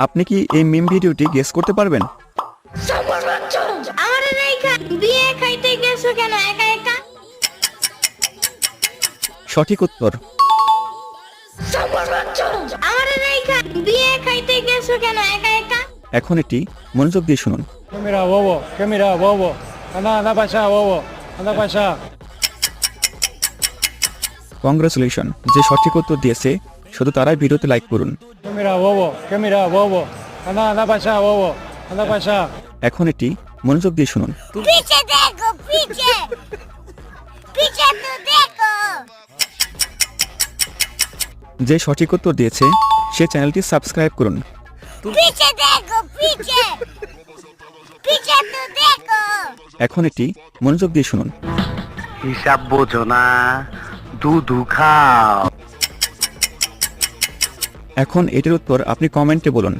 আপনি কি এই মিম ভিডিওটি গেস করতে পারবেন? আমার রেখা বিয়ে খাইতে গেছো কেন? একা একা? সঠিক উত্তর। আমার রেখা বিয়ে খাইতে গেছো কেন? একা একা? এখন এটি মনোযোগ দিয়ে শুনুন। allá. কংগ্রেচুলেশন যে সঠিক উত্তর দিয়েছে শুধু তারাই ভিডিওতে লাইক করুন. এখন এটি মনোযোগ দিয়ে শুনুন। পিছে দেখো পিছে। পিছে তো দেখো। যে সঠিক উত্তর দিয়েছে সে চ্যানেলটি সাবস্ক্রাইব করুন। পিছে দেখো পিছে। পিছে তো দেখো। এখন এটি মনোযোগ দিয়ে শুনুন। হিসাব বোঝো না দুধু খাও। এখন এটির উত্তর আপনি কমেন্টে বলুন।